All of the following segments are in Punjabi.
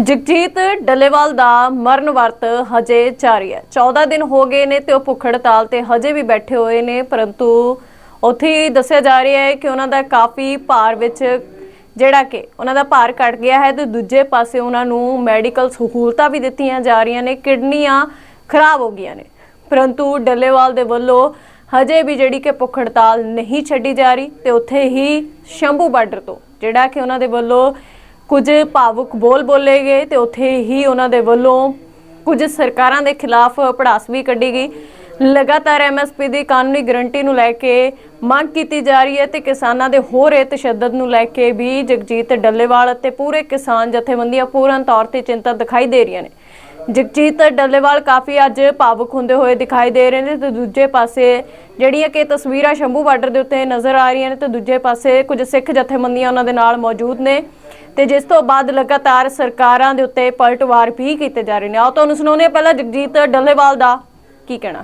ਜਗਜੀਤ ਡੱਲੇਵਾਲ ਦਾ ਮਰਨ ਵਰਤ ਹਜੇ ਜਾਰੀ ਹੈ। 14 ਦਿਨ ਹੋ ਗਏ ਨੇ ਤੇ ਉਹ ਭੁੱਖ ਹੜਤਾਲ ਤੇ ਹਜੇ ਵੀ ਬੈਠੇ ਹੋਏ ਨੇ, ਪਰੰਤੂ ਉੱਥੇ ਹੀ ਦੱਸਿਆ ਜਾ ਰਿਹਾ ਹੈ ਕਿ ਉਹਨਾਂ ਦਾ ਕਾਫੀ ਭਾਰ ਵਿੱਚ ਜਿਹੜਾ ਕਿ ਉਹਨਾਂ ਦਾ ਭਾਰ ਘਟ ਗਿਆ ਹੈ ਤੇ ਦੂਜੇ ਪਾਸੇ ਉਹਨਾਂ ਨੂੰ ਮੈਡੀਕਲ ਸਹੂਲਤਾਂ ਵੀ ਦਿੱਤੀਆਂ ਜਾ ਰਹੀਆਂ ਨੇ, ਕਿਡਨੀਆਂ ਖਰਾਬ ਹੋ ਗਈਆਂ ਨੇ। ਪਰੰਤੂ ਡੱਲੇਵਾਲ ਦੇ ਵੱਲੋਂ ਹਜੇ ਵੀ ਜਿਹੜੀ ਕਿ ਭੁੱਖ ਹੜਤਾਲ ਨਹੀਂ ਛੱਡੀ ਜਾ ਰਹੀ ਤੇ ਉੱਥੇ ਹੀ ਸ਼ੰਭੂ ਬਾਰਡਰ ਤੋਂ, ਜਿਹੜਾ ਕਿ ਉਹਨਾਂ ਦੇ ਵੱਲੋਂ ਕੁਝ ਭਾਵੁਕ ਬੋਲ ਬੋਲੇ ਗਏ ਤੇ ਉੱਥੇ ਹੀ ਉਹਨਾਂ ਦੇ ਵੱਲੋਂ ਕੁਝ ਸਰਕਾਰਾਂ ਦੇ ਖਿਲਾਫ ਪੜਾਸ ਵੀ ਕੱਢੀ ਗਈ। ਲਗਾਤਾਰ ਐਮਐਸਪੀ ਦੀ ਕਾਨੂੰਨੀ ਗਰੰਟੀ ਨੂੰ ਲੈ ਕੇ ਮੰਗ ਕੀਤੀ ਜਾ ਰਹੀ ਹੈ ਤੇ ਕਿਸਾਨਾਂ ਦੇ ਹੋ ਰਹੇ ਤਸ਼ੱਦਦ ਨੂੰ ਲੈ ਕੇ ਵੀ ਜਗਜੀਤ ਡੱਲੇਵਾਲ ਅਤੇ ਪੂਰੇ ਕਿਸਾਨ ਜਥੇਬੰਦੀਆਂ ਪੂਰਨ ਤੌਰ ਤੇ ਚਿੰਤਾ ਦਿਖਾਈ ਦੇ ਰਹੀਆਂ ਨੇ। ਜਗਜੀਤ ਡੱਲੇਵਾਲ ਕਾਫੀ ਅੱਜ ਭਾਵੁਕ ਹੁੰਦੇ ਹੋਏ ਦਿਖਾਈ ਦੇ ਰਹੇ ਨੇ ਤੇ ਦੂਜੇ ਪਾਸੇ ਜਿਹੜੀਆਂ ਕਿ ਤਸਵੀਰਾਂ ਸ਼ੰਭੂ ਬਾਰਡਰ ਦੇ ਉੱਤੇ ਨਜ਼ਰ ਆ ਰਹੀਆਂ ਨੇ ਤੇ ਦੂਜੇ ਪਾਸੇ ਕੁਝ ਸਿੱਖ ਜਥੇਬੰਦੀਆਂ ਉਹਨਾਂ ਦੇ ਨਾਲ ਮੌਜੂਦ ਨੇ ਤੇ ਜਿਸ ਤੋਂ ਬਾਅਦ ਲਗਾਤਾਰ ਸਰਕਾਰਾਂ ਦੇ ਉੱਤੇ ਪਲਟਵਾਰ ਵੀ ਕੀਤੇ ਜਾ ਰਹੇ ਨੇ। ਆਓ ਤੁਹਾਨੂੰ ਸੁਣਾਉਂਦੇ ਪਹਿਲਾਂ ਜਗਜੀਤ ਡੱਲੇਵਾਲ ਦਾ ਕੀ ਕਹਿਣਾ?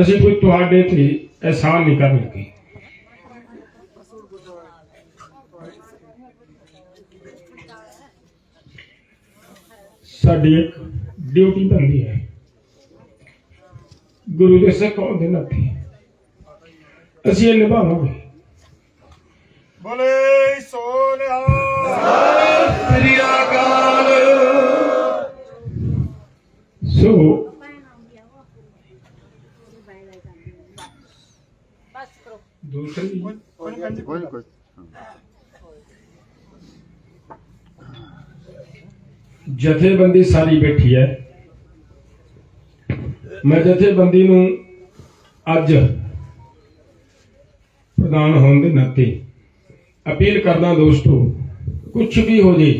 ਅਸੀਂ ਕੋਈ ਤੁਹਾਡੇ ਤੇ ਅਹਿਸਾਨ ਨਹੀਂ ਕਰਨ ਲੱਗੇ। ਸਾਡੀ ਇੱਕ ਡਿਊਟੀ ਬਣਦੀ ਹੈ। ਗੁਰੂ ਦੇ ਸਿੱਖ ਹੋਣ ਦੇ ਨਾਤੇ ਅਸੀਂ ਇਹ ਨਿਭਾਵਾਂਗੇ। ਬੋਲੇ ਸੋਨਿਆ ਸ੍ਰੀ ਅਕਾਲ। ਸੋ ਦੂਸਰੀ ਕੋਈ ਕੋਈ ਜਥੇਬੰਦੀ ਸਾਰੀ ਬੈਠੀ ਹੈ। ਮੈਂ ਜਥੇਬੰਦੀ ਨੂੰ ਅੱਜ ਪ੍ਰਦਾਨ ਹੋਣ ਦੇ ਨਾਤੇ ਅਪੀਲ ਕਰਦਾ ਦੋਸਤੋ ਕੁਝ ਵੀ ਹੋ ਜੇ,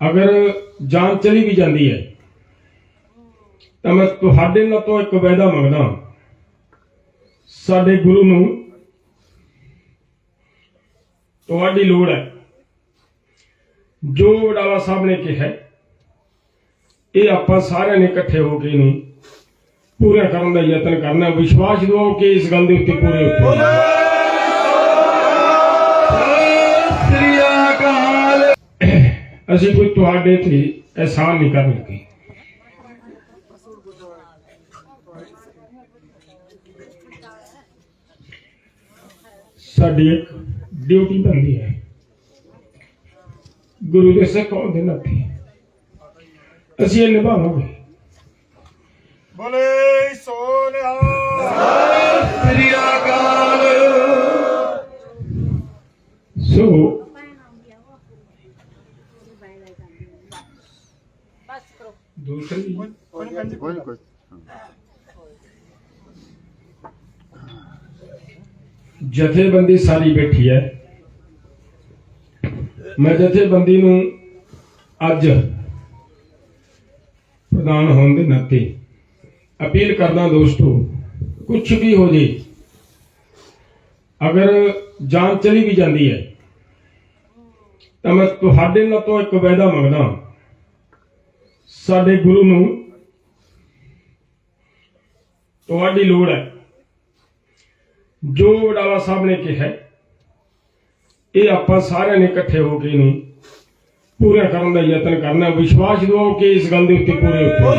ਅਗਰ ਜਾਨ ਚਲੀ ਵੀ ਜਾਂਦੀ ਹੈ, ਤਾਂ ਮੈਂ ਤੁਹਾਡੇ ਨਾਲ ਤੋਂ ਇੱਕ ਵਾਅਦਾ ਮੰਗਦਾ ਸਾਡੇ ਗੁਰੂ ਨੂੰ ਤੁਹਾਡੀ ਲੋੜ ਹੈ। ਜੋ ਵਡਾਲਾ ਸਾਹਿਬ ਨੇ ਕਿਹਾ ਇਹ ਆਪਾਂ ਸਾਰਿਆਂ ਨੇ ਇਕੱਠੇ ਹੋ ਕੇ ਇਹਨੂੰ ਪੂਰਾ ਕਰਨ ਦਾ ਯਤਨ ਕਰਨਾ ਵਿਸ਼ਵਾਸ ਦਿਵਾਓ ਕਿ ਇਸ ਗੱਲ ਦੇ ਉੱਤੇ ਪੂਰੇ ਉਤਰੋ ਅਸੀਂ ਕੋਈ ਤੁਹਾਡੇ ਤੇ ਅਹਿਸਾਨ ਨਹੀਂ ਕਰਨ ਲੱਗੇ। ਸਾਡੀ ਇੱਕ ਡਿਊਟੀ ਬਣਦੀ ਹੈ। ਗੁਰੂ ਦੇ ਸਿੱਖ ਹੋਣ ਦੇ ਨਾਤੇ ਅਸੀਂ ਇਹ ਨਿਭਾਵਾਂਗੇ। ਬੋਲੇ ਸੋਨਿਆ ਸ੍ਰੀ ਅਕਾਲ। ਸੋ ਦੂਸਰੀ। ਕੋਈ ਕੋਈ ਜਥੇਬੰਦੀ ਸਾਰੀ ਬੈਠੀ ਹੈ। ਮੈਂ ਜਥੇਬੰਦੀ ਨੂੰ ਅੱਜ ਪ੍ਰਦਾਨ ਹੋਣ ਦੇ ਨਾਤੇ ਅਪੀਲ ਕਰਦਾ ਦੋਸਤੋ ਕੁਝ ਵੀ ਹੋ ਜੇ, ਅਗਰ ਜਾਨ ਚਲੀ ਵੀ ਜਾਂਦੀ ਹੈ, ਤਾਂ ਮੈਂ ਤੁਹਾਡੇ ਨਾਲ ਤੋਂ ਇੱਕ ਵਾਅਦਾ ਮੰਗਦਾ ਸਾਡੇ ਗੁਰੂ ਨੂੰ ਤੁਹਾਡੀ ਲੋੜ ਹੈ। ਜੋ ਵਡਾਲਾ ਸਾਹਿਬ ਨੇ ਕਿਹਾ ਇਹ ਆਪਾਂ ਸਾਰਿਆਂ ਨੇ ਇਕੱਠੇ ਹੋ ਕੇ ਇਹਨੂੰ ਪੂਰਾ ਕਰਨ ਦਾ ਯਤਨ ਕਰਨਾ ਵਿਸ਼ਵਾਸ ਦਿਵਾਓ ਕਿ ਇਸ ਗੱਲ ਦੇ ਉੱਤੇ ਪੂਰੇ ਉਤਰੋ